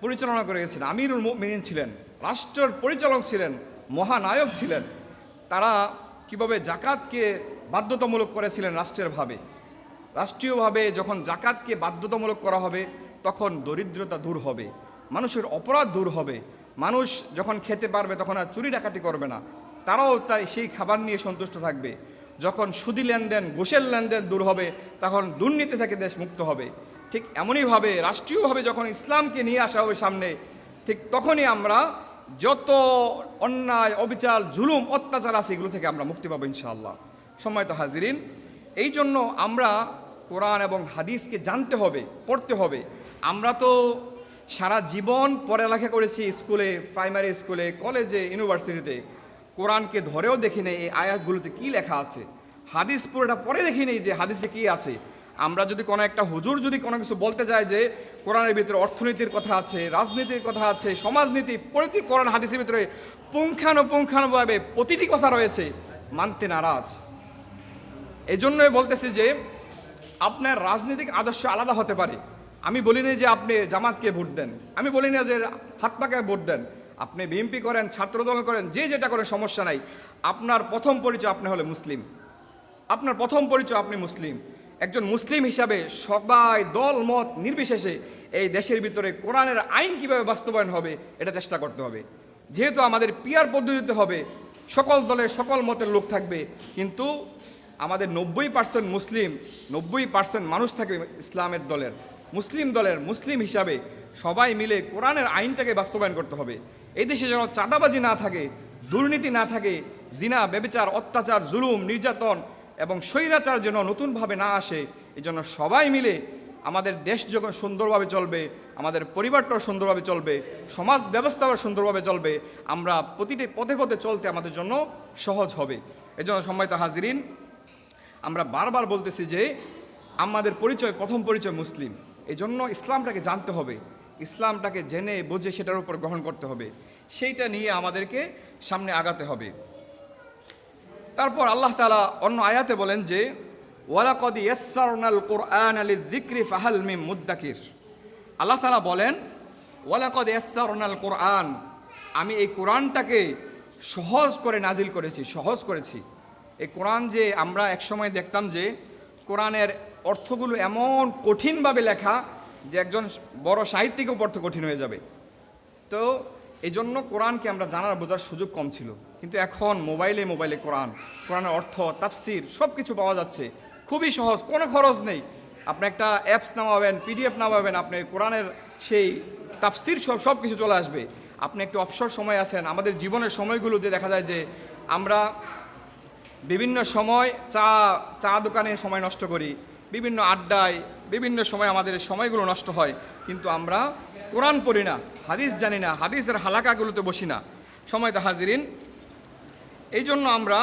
পরিচালনা করে গেছেন। আমিরুল মিনিন ছিলেন, রাষ্ট্রের পরিচালক ছিলেন, মহানায়ক ছিলেন। তারা কীভাবে জাকাতকে বাধ্যতামূলক করেছিলেন রাষ্ট্রেরভাবে? রাষ্ট্রীয়ভাবে যখন জাকাতকে বাধ্যতামূলক করা হবে, তখন দরিদ্রতা দূর হবে, মানুষের অপরাধ দূর হবে। মানুষ যখন খেতে পারবে, তখন আর চুরি ডাকাতি করবে না। তারাও তাই সেই খাবার নিয়ে সন্তুষ্ট থাকবে। যখন সুদি লেনদেন, ঘুষের লেনদেন দূর হবে, তখন দুর্নীতি থেকে দেশ মুক্ত হবে। ঠিক এমনইভাবে, রাষ্ট্রীয়ভাবে যখন ইসলামকে নিয়ে আসা হবে সামনে, ঠিক তখনই আমরা যত অন্যায়, অবিচার, জুলুম, অত্যাচার আছে এগুলো থেকে আমরা মুক্তি পাবো ইনশাআল্লাহ। সম্মানিত হাজিরিন, এই জন্য আমরা কোরআন এবং হাদিসকে জানতে হবে, পড়তে হবে। আমরা তো সারা জীবন পড়ালেখা করেছি স্কুলে, প্রাইমারি স্কুলে, কলেজে, ইউনিভার্সিটিতে। কোরআনকে ধরেও দেখিনি, এই আয়াতগুলোতে কি লেখা আছে? হাদিস পুরোটা পরে দেখিনি যে হাদিসে কি আছে। আমরা যদি কোনো একটা হুজুর যদি কোনো কিছু বলতে চায় যে কোরআনের ভিতরে অর্থনীতির কথা আছে, রাজনীতির কথা আছে, সমাজনীতি প্রতি কোরআন হাদিসের ভিতরে পুঙ্খানুপুঙ্খানুভাবে প্রতিটি কথা রয়েছে, মানতে নারাজ। এই জন্যই বলতেছি যে আপনার রাজনৈতিক আদর্শ আলাদা হতে পারে। আমি বলি না যে আপনি জামাতকে ভোট দেন। আমি বলি না যে হাত পাকায় ভোট দেন। আপনি বিএনপি করেন, ছাত্রদল করেন, যে যেটা করেন, সমস্যা নাই। আপনার প্রথম পরিচয় আপনি হলে মুসলিম। আপনার প্রথম পরিচয় আপনি মুসলিম। একজন মুসলিম হিসাবে সবাই দল মত নির্বিশেষে এই দেশের ভিতরে কোরআনের আইন কীভাবে বাস্তবায়ন হবে, এটা চেষ্টা করতে হবে। যেহেতু আমাদের পিয়ার পদ্ধতিতে হবে, সকল দলের সকল মতের লোক থাকবে, কিন্তু আমাদের নব্বই পার্সেন্ট মুসলিম, নব্বই পার্সেন্ট মানুষ থাকবে ইসলামের দলের। মুসলিম দলের মুসলিম হিসাবে সবাই মিলে কোরআনের আইনটাকে বাস্তবায়ন করতে হবে। এই দেশে যেন চাঁদাবাজি না থাকে, দুর্নীতি না থাকে, জিনা বেবিচার অত্যাচার, জুলুম, নির্যাতন এবং স্বৈরাচার যেন নতুনভাবে না আসে এই জন্য সবাই মিলে আমাদের দেশ যখন সুন্দরভাবে চলবে, আমাদের পরিবারটাও সুন্দরভাবে চলবে, সমাজ ব্যবস্থাও সুন্দরভাবে চলবে, আমরা প্রতিটি পথে পথে চলতে আমাদের জন্য সহজ হবে। এই জন্য সম্মানিত হাজিরিন, আমরা বারবার বলতেছি যে আমাদের পরিচয়, প্রথম পরিচয় মুসলিম। এই জন্য ইসলামটাকে জানতে হবে। ইসলামটাকে জেনে, বুঝে সেটার উপর গ্রহণ করতে হবে। সেইটা নিয়ে আমাদেরকে সামনে আগাতে হবে। তারপর আল্লাহ তালা অন্য আয়াতে বলেন যে, ওয়ালাকদ কোরআন আলী দিক্রি ফাহাল মিম আল্লাহ তালা বলেন, ওয়ালাকদ ইয়াসসারনাল কোরআন, আমি এই কোরআনটাকে সহজ করে নাজিল করেছি, সহজ করেছি। এই কোরআন যে আমরা একসময় দেখতাম যে, কোরআনের অর্থগুলো এমন কঠিনভাবে লেখা যে একজন বড় সাহিত্যিকও পড়তে কঠিন হয়ে যাবে। তো এই জন্য কোরআনকে আমরা জানার বোঝার সুযোগ কম ছিল। কিন্তু এখন মোবাইলে মোবাইলে কোরআন, কোরআনের অর্থ, তাফসির সব কিছু পাওয়া যাচ্ছে। খুবই সহজ, কোনো খরচ নেই। আপনি একটা অ্যাপস নামাবেন পিডিএফ নামাবেন, আপনি কোরআনের সেই তাফসির সব সব কিছু চলে আসবে। আপনি একটু অবসর সময় আছেন, আমাদের জীবনের সময়গুলোতে দেখা যায় যে আমরা বিভিন্ন সময় চা চা দোকানে সময় নষ্ট করি। বিভিন্ন আড্ডায় বিভিন্ন সময় আমাদের সময়গুলো নষ্ট হয়। কিন্তু আমরা কোরআন পড়ি না। হাদিস জানি না, হাদিসের হালাকাগুলোতে বসি না। সময় তো হাজিরিন। এই জন্য আমরা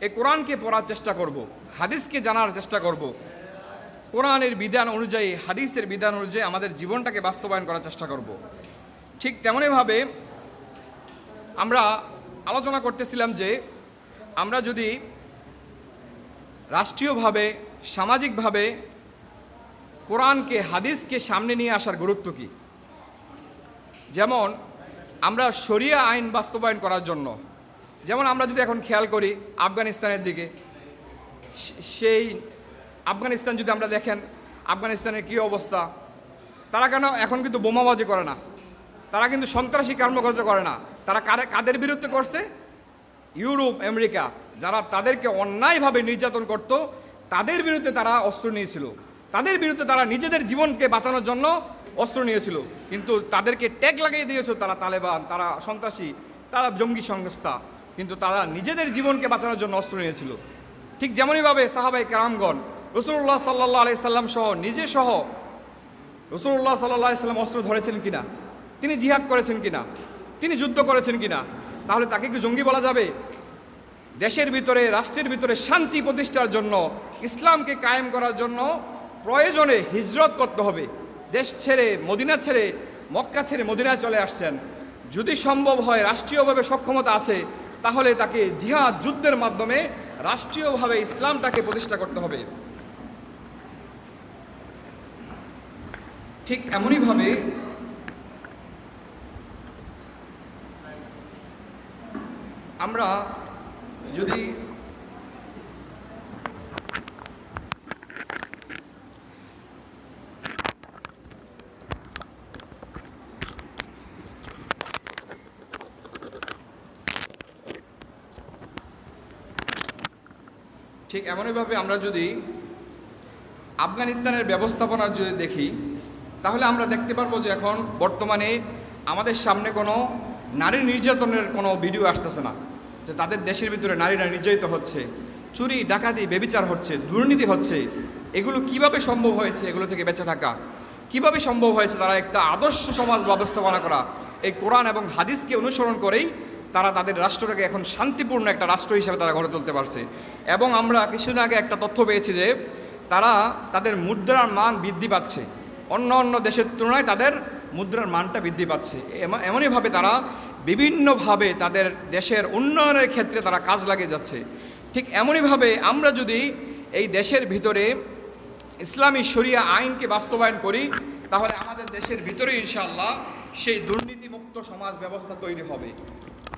এই কোরআনকে পড়ার চেষ্টা করব, হাদিসকে জানার চেষ্টা করব। কোরআনের বিধান অনুযায়ী, হাদিসের বিধান অনুযায়ী আমাদের জীবনটাকে বাস্তবায়ন করার চেষ্টা করব। ঠিক তেমনইভাবে আমরা আলোচনা করতেছিলাম যে, আমরা যদি রাষ্ট্রীয়ভাবে, সামাজিকভাবে কোরআনকে, হাদিসকে সামনে নিয়ে আসার গুরুত্ব কী? যেমন আমরা শরিয়া আইন বাস্তবায়ন করার জন্য, যেমন আমরা যদি এখন খেয়াল করি আফগানিস্তানের দিকে সেই আফগানিস্তান যদি আমরা দেখেন, আফগানিস্তানের কী অবস্থা? তারা কেন এখন কিন্তু বোমাবাজি করে না? তারা কিন্তু সন্ত্রাসী কর্মকাণ্ড করে না? তারা কারে- কাদের বিরুদ্ধে করছে? ইউরোপ, আমেরিকা, যারা তাদেরকে অন্যায়ভাবে নির্যাতন করত, তাদের বিরুদ্ধে তারা অস্ত্র নিয়েছিল। তাদের বিরুদ্ধে তারা নিজেদের জীবনকে বাঁচানোর জন্য অস্ত্র নিয়েছিল, কিন্তু তাদেরকে ট্যাগ লাগিয়ে দিয়েছিল তারা তালেবান, তারা সন্ত্রাসী, তারা জঙ্গি সংস্থা, কিন্তু তারা নিজেদের জীবনকে বাঁচানোর জন্য অস্ত্র নিয়েছিল। ঠিক যেমনইভাবে সাহাবাই কারামগণ রসুল্লাহ সাল্লাহ আলি সাল্লাম সহ, নিজে সহ রসুল্লাহ সাল্লাহ সাল্লাম অস্ত্র ধরেছিলেন কিনা, তিনি জিহাদ করেছেন কিনা, তিনি যুদ্ধ করেছেন কিনা, তাহলে তাকে কি জঙ্গি বলা যাবে? দেশের ভিতরে, রাষ্ট্রের ভিতরে শান্তি প্রতিষ্ঠার জন্য, ইসলামকে কায়েম করার জন্য প্রয়োজনে হিজরত করতে হবে। দেশ ছেড়ে, মদিনা ছেড়ে, মক্কা ছেড়ে মদিনায় চলে আসছেন। যদি সম্ভব হয় রাষ্ট্রীয়ভাবে সক্ষমতা আছে, তাহলে তাকে জিহাদ যুদ্ধের মাধ্যমে রাষ্ট্রীয়ভাবে ইসলামটাকে প্রতিষ্ঠা করতে হবে। ঠিক এমনইভাবে আমরা যদি ঠিক এমনইভাবে আমরা যদি আফগানিস্তানের ব্যবস্থাপনা যদি দেখি, তাহলে আমরা দেখতে পারব যে এখন বর্তমানে আমাদের সামনে কোনো নারী নির্যাতনের কোনো ভিডিও আসতেছে না, যে তাদের দেশের ভিতরে নারীরা নির্যাতিত হচ্ছে, চুরি, ডাকাতি, বেবিচার হচ্ছে, দুর্নীতি হচ্ছে, এগুলো কীভাবে সম্ভব হয়েছে এগুলো থেকে বেঁচে থাকা? কীভাবে সম্ভব হয়েছে তারা একটা আদর্শ সমাজ ব্যবস্থাপনা করা? এই কোরআন এবং হাদিসকে অনুসরণ করেই তারা তাদের রাষ্ট্রটাকে এখন শান্তিপূর্ণ একটা রাষ্ট্র হিসেবে তারা গড়ে তুলতে পারছে। এবং আমরা কিছুদিন আগে একটা তথ্য পেয়েছি যে, তারা তাদের মুদ্রার মান বৃদ্ধি পাচ্ছে। অন্য অন্য দেশের তুলনায় তাদের মুদ্রার মানটা বৃদ্ধি পাচ্ছে। এমনইভাবে তারা বিভিন্নভাবে তাদের দেশের উন্নয়নের ক্ষেত্রে তারা কাজ লাগিয়ে যাচ্ছে। ঠিক এমনইভাবে আমরা যদি এই দেশের ভিতরে ইসলামী শরিয়া আইনকে বাস্তবায়ন করি, তাহলে আমাদের দেশের ভিতরে ইনশাআল্লাহ সেই দুর্নীতিমুক্ত সমাজ ব্যবস্থা তৈরি হবে।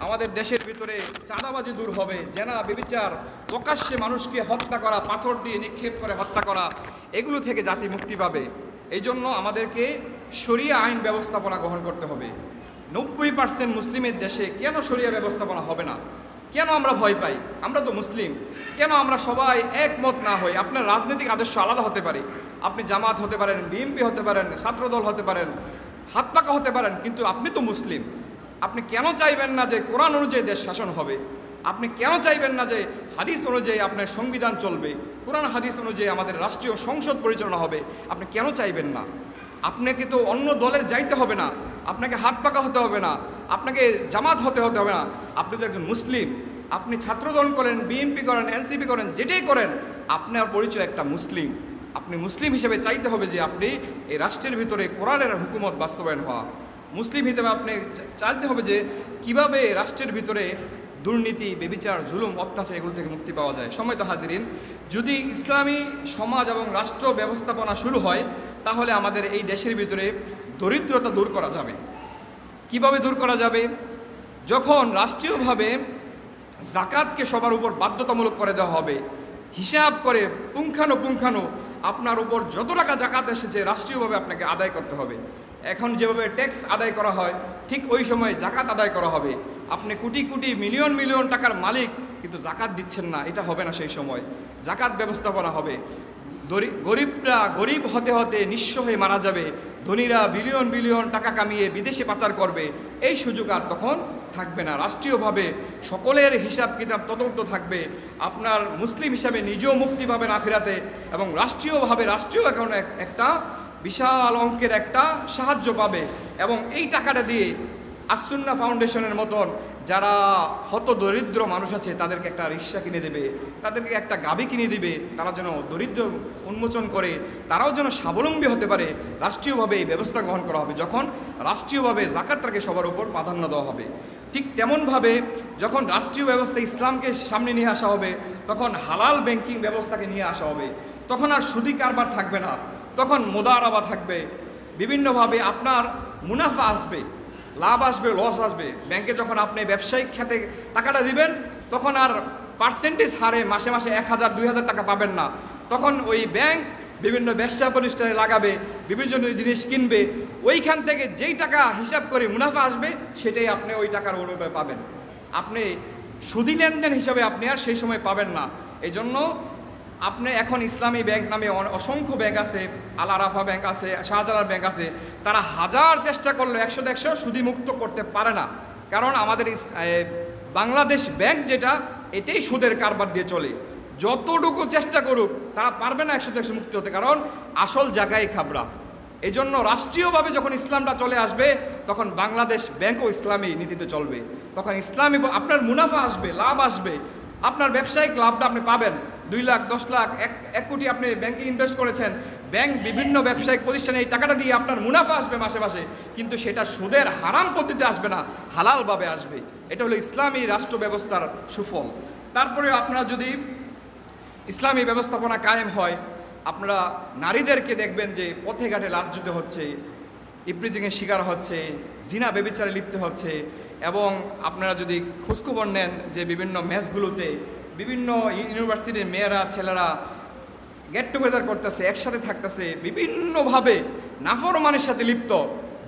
আমাদের দেশের ভিতরে চাঁদাবাজি দূর হবে, জেনা বেবিচার, প্রকাশ্যে মানুষকে হত্যা করা, পাথর দিয়ে নিক্ষেপ করে হত্যা করা, এগুলো থেকে জাতি মুক্তি পাবে। এই জন্য আমাদেরকে শরিয়া আইন ব্যবস্থাপনা গ্রহণ করতে হবে। নব্বই পার্সেন্ট মুসলিমের দেশে কেন শরিয়া ব্যবস্থাপনা হবে না? কেন আমরা ভয় পাই? আমরা তো মুসলিম। কেন আমরা সবাই একমত না হই? আপনার রাজনৈতিক আদর্শ আলাদা হতে পারে। আপনি জামাত হতে পারেন বিএমপি হতে পারেন, ছাত্রদল হতে পারেন, হাত পাকা হতে পারেন, কিন্তু আপনি তো মুসলিম। আপনি কেন চাইবেন না যে কোরআন অনুযায়ী দেশ শাসন হবে? আপনি কেন চাইবেন না যে হাদিস অনুযায়ী আপনার সংবিধান চলবে? কোরআন, হাদিস অনুযায়ী আমাদের রাষ্ট্রীয় সংসদ পরিচালনা হবে। আপনি কেন চাইবেন না? আপনাকে তো অন্য দলের যাইতে হবে না। আপনাকে হাত পাকা হতে হবে না। আপনাকে জামাত হতে হতে হবে না। আপনি তো একজন মুসলিম। আপনি ছাত্রদল করেন, বিএনপি করেন, এনসিপি করেন, যেটাই করেন, আপনার পরিচয় একটা মুসলিম। আপনি মুসলিম হিসেবে চাইতে হবে যে আপনি এই রাষ্ট্রের ভিতরে কোরআনের হুকুমত বাস্তবায়ন হওয়া। মুসলিম হিসেবে আপনি চাইতে হবে যে কীভাবে রাষ্ট্রের ভিতরে দুর্নীতি, বেবিচার, জুলুম, অত্যাচার এগুলো থেকে মুক্তি পাওয়া যায়। সময় তো হাজিরিন। যদি ইসলামী সমাজ এবং রাষ্ট্র ব্যবস্থাপনা শুরু হয়, তাহলে আমাদের এই দেশের ভিতরে দরিদ্রতা দূর করা যাবে। কীভাবে দূর করা যাবে? যখন রাষ্ট্রীয়ভাবে জাকাতকে সবার উপর বাধ্যতামূলক করে দেওয়া হবে, হিসাব করে পুঙ্খানুপুঙ্খানু আপনার উপর যত টাকা জাকাত এসেছে, রাষ্ট্রীয়ভাবে আপনাকে আদায় করতে হবে। এখন যেভাবে ট্যাক্স আদায় করা হয়, ঠিক ওই সময় জাকাত আদায় করা হবে। আপনি কোটি কোটি মিলিয়ন মিলিয়ন টাকার মালিক, কিন্তু জাকাত দিচ্ছেন না, এটা হবে না সেই সময়। জাকাত ব্যবস্থাপনা হবে। গরিবরা গরিব হতে হতে নিঃস্ব হয়ে মারা যাবে। ধনীরা বিলিয়ন বিলিয়ন টাকা কামিয়ে বিদেশে পাচার করবে। এই সুযোগ আর তখন থাকবে না। রাষ্ট্রীয়ভাবে সকলের হিসাব কিতাব তদন্ত থাকবে। আপনার মুসলিম হিসাবে নিজেও মুক্তি পাবেন আখিরাতে এবং রাষ্ট্রীয়ভাবে, রাষ্ট্রীয় অ্যাকাউন্টে একটা বিশাল অঙ্কের একটা সাহায্য পাবে এবং এই টাকাটা দিয়ে আসুন্না ফাউন্ডেশনের মতন যারা হত দরিদ্র মানুষ আছে, তাদেরকে একটা রিক্সা কিনে দেবে, তাদেরকে একটা গাবি কিনে দিবে, তারা যেন দরিদ্র উন্মোচন করে, তারাও যেন স্বাবলম্বী হতে পারে, রাষ্ট্রীয়ভাবে এই ব্যবস্থা গ্রহণ করা হবে। যখন রাষ্ট্রীয়ভাবে জাকাতটাকে সবার উপর প্রাধান্য দেওয়া হবে। ঠিক তেমনভাবে যখন রাষ্ট্রীয় ব্যবস্থা ইসলামকে সামনে নিয়ে আসা হবে, তখন হালাল ব্যাংকিং ব্যবস্থাকে নিয়ে আসা হবে। তখন আর সুদি কারবার থাকবে না। তখন মোদারাবা থাকবে। বিভিন্নভাবে আপনার মুনাফা আসবে, লাভ আসবে লস আসবে। ব্যাংকে যখন আপনি ব্যবসায়িক খাতে টাকাটা দিবেন, তখন আর পার্সেন্টেজ হারে মাসে মাসে এক হাজার, দুই হাজার টাকা পাবেন না। তখন ওই ব্যাংক বিভিন্ন ব্যবসা প্রতিষ্ঠানে লাগাবে, বিভিন্ন জিনিস কিনবে। ওইখান থেকে যেই টাকা হিসাব করে মুনাফা আসবে, সেটাই আপনি ওই টাকার অনুপায় পাবেন। আপনি সুদি লেনদেন হিসাবে আপনি আর সেই সময় পাবেন না। এই জন্য আপনি এখন ইসলামী ব্যাংক নামে অসংখ্য ব্যাংক আছে, আল আরাফা ব্যাংক আছে, শাহজালাল ব্যাংক আছে, তারা হাজার চেষ্টা করলে একশো একশো সুদিমুক্ত করতে পারে না। কারণ আমাদের বাংলাদেশ ব্যাংক যেটা, এটাই সুদের কারবার দিয়ে চলে। যতটুকু চেষ্টা করুক, তারা পারবে না একশো একশো মুক্তি হতে, কারণ আসল জায়গায় খাবরা এই জন্য রাষ্ট্রীয়ভাবে যখন ইসলামটা চলে আসবে, তখন বাংলাদেশ ব্যাংকও ইসলামী নীতিতে চলবে। তখন ইসলামী আপনার মুনাফা আসবে, লাভ আসবে। আপনার ব্যবসায়িক লাভটা আপনি পাবেন। দুই লাখ, দশ লাখ, এক এক কোটি আপনি ব্যাংকে ইনভেস্ট করেছেন। ব্যাংক বিভিন্ন ব্যবসায়িক প্রতিষ্ঠানে এই টাকাটা দিয়ে আপনার মুনাফা আসবে মাসে মাসে, কিন্তু সেটা সুদের হারাম পদ্ধতিতে আসবে না, হালালভাবে আসবে। এটা হলো ইসলামী রাষ্ট্র ব্যবস্থার সুফল। তারপরে আপনারা যদি ইসলামী ব্যবস্থাপনা কায়েম হয়, আপনারা নারীদেরকে দেখবেন যে পথে ঘাটে লাজ্জিত হচ্ছে ইপ্রিজিংয়ের শিকার হচ্ছে, জিনা বেবিচারে লিপ্ত হচ্ছে, এবং আপনারা যদি খোঁজখবর নেন যে বিভিন্ন ম্যাচগুলোতে বিভিন্ন ইউনিভার্সিটির মেয়েরা, ছেলেরা গেট টুগেদার করতেছে, একসাথে থাকতেছে, বিভিন্নভাবে নাফরমানের সাথে লিপ্ত,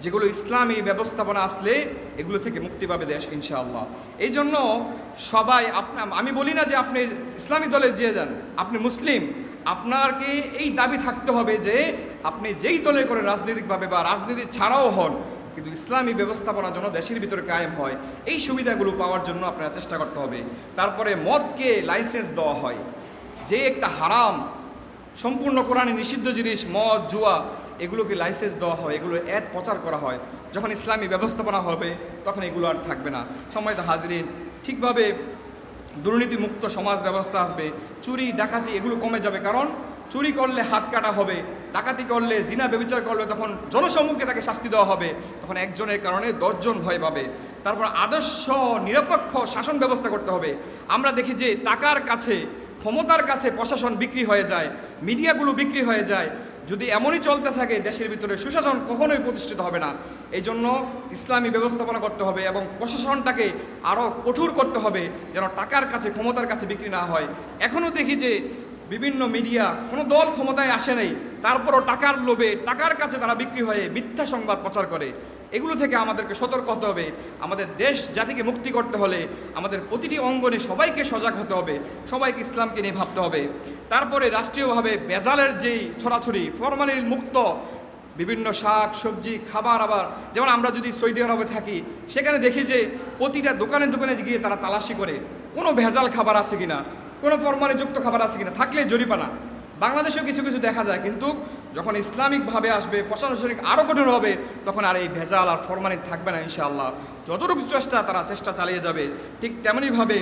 যেগুলো ইসলামী ব্যবস্থাপনা আসলে এগুলো থেকে মুক্তি পাবে দেশ, ইনশাআল্লাহ। এই জন্য সবাই আপনা, আমি বলি না যে আপনি ইসলামী দলে যেয়ে যান, আপনি মুসলিম আপনাকে এই দাবি থাকতে হবে যে আপনি যেই দলে করে রাজনৈতিকভাবে বা রাজনীতি ছাড়াও হন কিন্তু ইসলামী ব্যবস্থাপনা যেন দেশের ভিতরে কায়েম হয়। এই সুবিধাগুলো পাওয়ার জন্য আপনারা চেষ্টা করতে হবে। তারপরে মদকে লাইসেন্স দেওয়া হয়। যে একটা হারাম, সম্পূর্ণ কোরআনে নিষিদ্ধ জিনিস, মদ, জুয়া, এগুলোকে লাইসেন্স দেওয়া হয়। এগুলো অ্যাড প্রচার করা হয়। যখন ইসলামী ব্যবস্থাপনা হবে, তখন এগুলো আর থাকবে না। সময় তো হাজরিন, ঠিকভাবে দুর্নীতিমুক্ত সমাজ ব্যবস্থা আসবে। চুরি, ডাকাতি, এগুলো কমে যাবে। কারণ চুরি করলে হাত কাটা হবে। ডাকাতি করলে, জিনা ব্যবচার করলে তখন জনসম্মুখে তাকে শাস্তি দেওয়া হবে। তখন একজনের কারণে দশজন ভয় পাবে। তারপর আদর্শ, নিরপেক্ষ শাসন ব্যবস্থা করতে হবে। আমরা দেখি যে টাকার কাছে, ক্ষমতার কাছে প্রশাসন বিক্রি হয়ে যায়, মিডিয়াগুলো বিক্রি হয়ে যায়। যদি এমনই চলতে থাকে, দেশের ভিতরে সুশাসন কখনোই প্রতিষ্ঠিত হবে না। এই জন্য ইসলামী ব্যবস্থাপনা করতে হবে এবং প্রশাসনটাকে আরও কঠোর করতে হবে, যেন টাকার কাছে, ক্ষমতার কাছে বিক্রি না হয়। এখনও দেখি যে বিভিন্ন মিডিয়া, কোনো দল ক্ষমতায় আসে নাই, তারপরও টাকার লোভে, টাকার কাছে তারা বিক্রি হয়ে মিথ্যা সংবাদ প্রচার করে। এগুলো থেকে আমাদেরকে সতর্ক হতে হবে। আমাদের দেশ জাতিকে মুক্তি করতে হলে আমাদের প্রতিটি অঙ্গনে সবাইকে সজাগ হতে হবে, সবাইকে ইসলামকে নিয়ে ভাবতে হবে। তারপরে রাষ্ট্রীয়ভাবে বেজালের যেই ছড়াছড়ি, ফরমালিন মুক্ত, বিভিন্ন শাক, সবজি, খাবার আবার, যেমন আমরা যদি সৌদি আরবে থাকি, সেখানে দেখি যে প্রতিটা দোকানে দোকানে গিয়ে তারা তালাশি করে, কোনো ভেজাল খাবার আছে কিনা? কোনো ফরমালিযুক্ত খাবার আছে কিনা থাকলে জরিপানা বাংলাদেশেও কিছু কিছু দেখা যায়, কিন্তু যখন ইসলামিকভাবে আসবে, প্রশাসনিক আরও কঠোর হবে, তখন আর এই ভেজাল আর ফরমালিন থাকবে না, ইনশাআল্লাহ। যতটুকু চেষ্টা, তারা চেষ্টা চালিয়ে যাবে। ঠিক তেমনইভাবে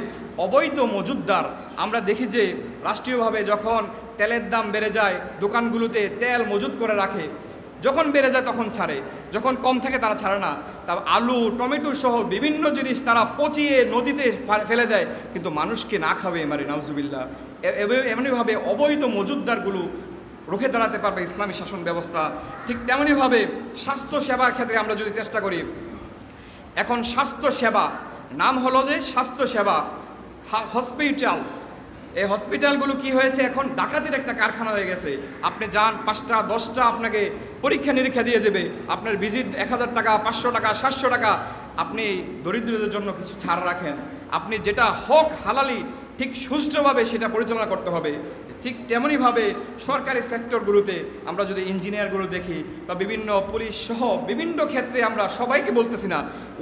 অবৈধ মজুদদার আমরা দেখি যে, রাষ্ট্রীয়ভাবে যখন তেলের দাম বেড়ে যায়, দোকানগুলোতে তেল মজুদ করে রাখে যখন বেড়ে যায় তখন ছাড়ে। যখন কম থাকে তারা ছাড়ে না। তার আলু, টমেটো সহ বিভিন্ন জিনিস তারা পচিয়ে নদীতে ফেলে দেয়, কিন্তু মানুষকে না খাবে এমারে নাউজুবিল্লা এ- এ- এমনিভাবে অবৈধ মজুদদারগুলো রুখে দাঁড়াতে পারবে ইসলামী শাসন ব্যবস্থা। ঠিক তেমনইভাবে স্বাস্থ্য সেবার ক্ষেত্রে আমরা যদি চেষ্টা করি, এখন স্বাস্থ্য সেবা, নাম হলো যে স্বাস্থ্য সেবা হসপিটাল। এই হসপিটালগুলো কি হয়েছে? এখন ডাকাতির একটা কারখানা হয়ে গেছে। আপনি যান, পাঁচটা, দশটা আপনাকে পরীক্ষা নিরীক্ষা দিয়ে দেবে। আপনার ভিজিট এক হাজার টাকা, পাঁচশো টাকা, সাতশো টাকা। আপনি দরিদ্রদের জন্য কিছু ছাড় রাখেন। আপনি যেটা হক হালালি ঠিক সুষ্ঠুভাবে সেটা পরিচালনা করতে হবে। ঠিক তেমনইভাবে সরকারি সেক্টরগুলোতে আমরা যদি ইঞ্জিনিয়ারগুলো দেখি বা বিভিন্ন পুলিশ সহ বিভিন্ন ক্ষেত্রে আমরা সবাইকে বলতেছি না,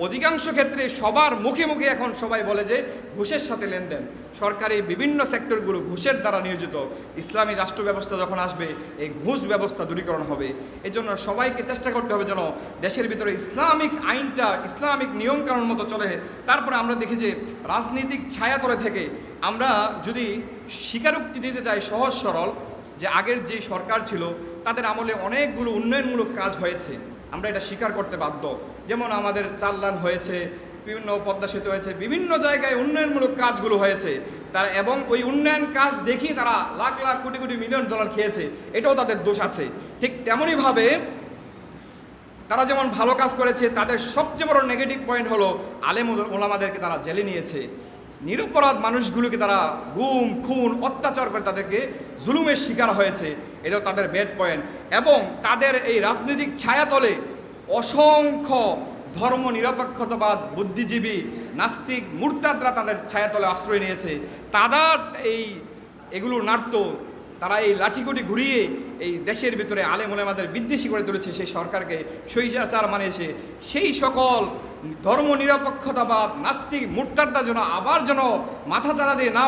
অধিকাংশ ক্ষেত্রে সবার মুখে মুখে এখন সবাই বলে যে ঘুষের সাথে লেনদেন। সরকারি বিভিন্ন সেক্টরগুলো ঘুষের দ্বারা নিয়োজিত। ইসলামী রাষ্ট্র ব্যবস্থা যখন আসবে, এই ঘুষ ব্যবস্থা দূরীকরণ হবে। এই জন্য সবাইকে চেষ্টা করতে হবে যেন দেশের ভিতরে ইসলামিক আইনটা, ইসলামিক নিয়মকানুন মতো চলে। তারপরে আমরা দেখি যে রাজনৈতিক ছায়াতলে থেকে আমরা যদি স্বীকারোক্তি দিতে চাই সহজ সরল যে আগের যে সরকার ছিল, তাদের আমলে অনেকগুলো উন্নয়নমূলক কাজ হয়েছে। আমরা এটা স্বীকার করতে বাধ্য। যেমন আমাদের চাল্লান হয়েছে, বিভিন্ন পদ্মা সেতু হয়েছে, বিভিন্ন জায়গায় উন্নয়নমূলক কাজগুলো হয়েছে। তারা এবং ওই উন্নয়ন কাজ দেখি তারা লাখ লাখ কোটি কোটি মিলিয়ন ডলার খেয়েছে, এটাও তাদের দোষ আছে। ঠিক তেমনইভাবে তারা যেমন ভালো কাজ করেছে, তাদের সবচেয়ে বড় নেগেটিভ পয়েন্ট হলো আলেম ওল- ওলামাদেরকে তারা জেলে নিয়েছে। নিরপরাধ মানুষগুলোকে তারা গুম, খুন, অত্যাচার করে তাদেরকে জুলুমের শিকার হয়েছে। এটাও তাদের ব্যাড পয়েন্ট এবং তাদের এই রাজনৈতিক ছায়াতলে অসংখ্য ধর্ম নিরপেক্ষতাবাদ বুদ্ধিজীবী, নাস্তিক, মুরতাদরা তাদের ছায়াতলে আশ্রয় নিয়েছে। তাদের এই এগুলো নাড়ত তারা এই লাঠিকুটি ঘুরিয়ে এই দেশের ভিতরে আলেম ওলেমাদের বিদ্বেষী করে তুলেছে, সেই সরকারকে স্বৈরাচার মানিয়েছে সেই সকল ধর্ম নিরপেক্ষতাবাদ নাস্তিক মূর্তারটা যেন আবার যেন মাথা চারা দিয়ে না